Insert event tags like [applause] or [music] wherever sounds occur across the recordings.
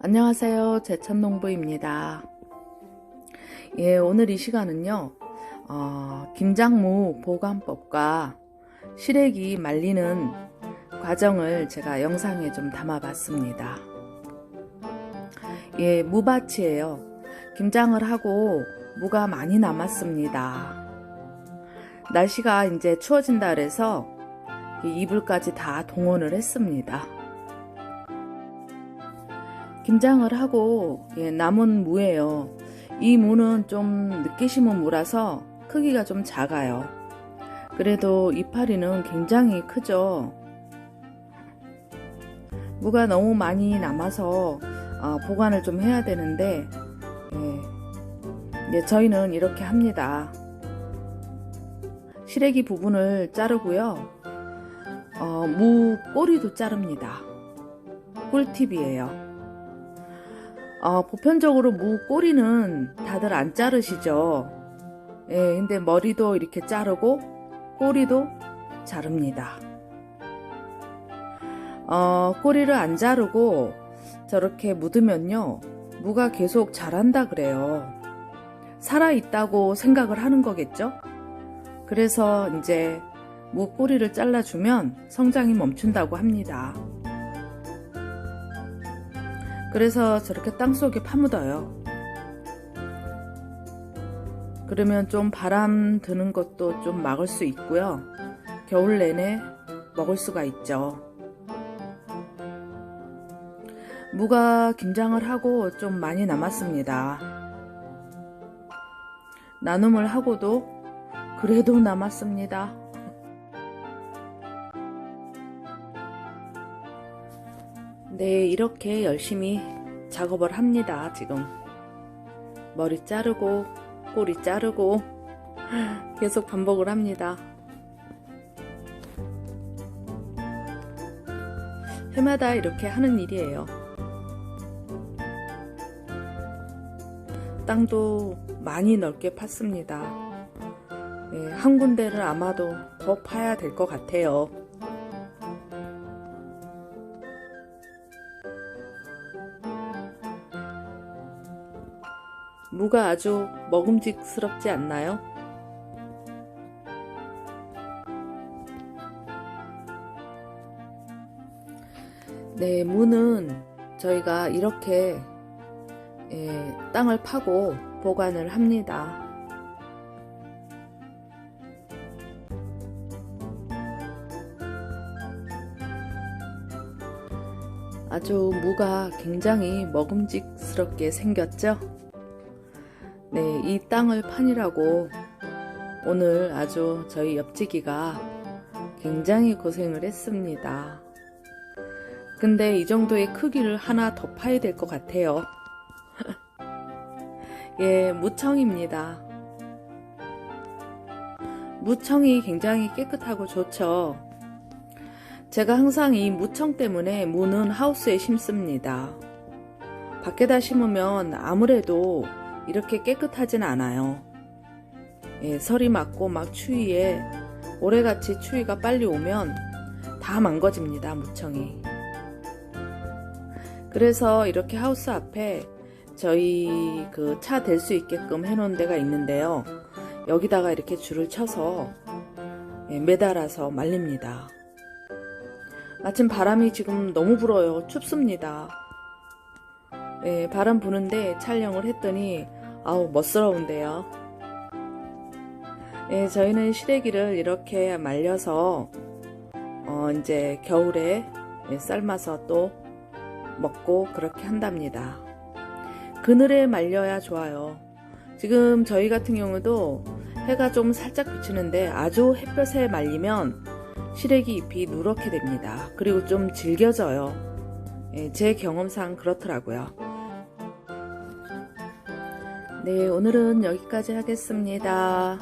안녕하세요. 제천농부입니다. 예, 오늘 이 시간은요, 어, 김장무 보관법과 시래기 말리는 과정을 제가 영상에 좀 담아봤습니다. 예, 무밭이에요. 김장을 하고 무가 많이 남았습니다. 날씨가 이제 추워진다 그래서 이불까지 다 동원을 했습니다. 김장을 하고 예, 남은 무예요. 이 무는 좀 심은 무라서 크기가 좀 작아요. 그래도 이파리는 굉장히 크죠. 무가 너무 많이 남아서 어, 보관을 좀 해야 되는데 예, 예, 저희는 이렇게 합니다. 시래기 부분을 자르고요. 어, 무 꼬리도 자릅니다. 꿀팁이에요. 어, 보편적으로 무 꼬리는 다들 안 자르시죠. 예, 근데 머리도 이렇게 자르고 꼬리도 자릅니다. 어, 꼬리를 안 자르고 저렇게 묻으면요, 무가 계속 자란다 그래요. 살아있다고 생각을 하는 거겠죠? 그래서 이제 무 꼬리를 잘라주면 성장이 멈춘다고 합니다. 그래서 저렇게 땅 속에 파묻어요. 그러면 좀 바람 드는 것도 좀 막을 수 있고요. 겨울 내내 먹을 수가 있죠. 무가 김장을 하고 좀 많이 남았습니다. 나눔을 하고도 그래도 남았습니다. 네, 이렇게 열심히 작업을 합니다, 지금. 머리 자르고, 꼬리 자르고, 계속 반복을 합니다. 해마다 이렇게 하는 일이에요. 땅도 많이 넓게 팠습니다. 네, 한 군데를 아마도 더 파야 될 것 같아요. 무가 아주 먹음직스럽지 않나요? 네, 무는 저희가 이렇게 예, 땅을 파고 보관을 합니다. 아주 무가 굉장히 먹음직스럽게 생겼죠? 네, 이 땅을 판이라고 오늘 아주 저희 옆지기가 굉장히 고생을 했습니다. 근데 이 정도의 크기를 하나 더 파야 될 것 같아요. [laughs] 예, 무청입니다. 무청이 굉장히 깨끗하고 좋죠. 제가 항상 이 무청 때문에 무는 하우스에 심습니다. 밖에다 심으면 아무래도 이렇게 깨끗하진 않아요. 예, 설이 맞고 막 추위에 올해같이 추위가 빨리 오면 다 망가집니다, 무청이. 그래서 이렇게 하우스 앞에 저희 그 차 댈 수 있게끔 해놓은 데가 있는데요. 여기다가 이렇게 줄을 쳐서 예, 매달아서 말립니다. 마침 바람이 지금 너무 불어요. 춥습니다. 예, 바람 부는데 촬영을 했더니 아우 멋스러운데요. 예, 저희는 시래기를 이렇게 말려서 어, 이제 겨울에 예, 삶아서 또 먹고 그렇게 한답니다. 그늘에 말려야 좋아요. 지금 저희 같은 경우도 해가 좀 살짝 비치는데 아주 햇볕에 말리면 시래기 잎이 누렇게 됩니다. 그리고 좀 질겨져요. 예, 제 경험상 그렇더라고요. 네, 오늘은 여기까지 하겠습니다.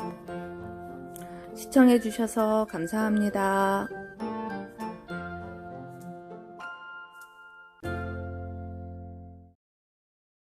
시청해주셔서 감사합니다.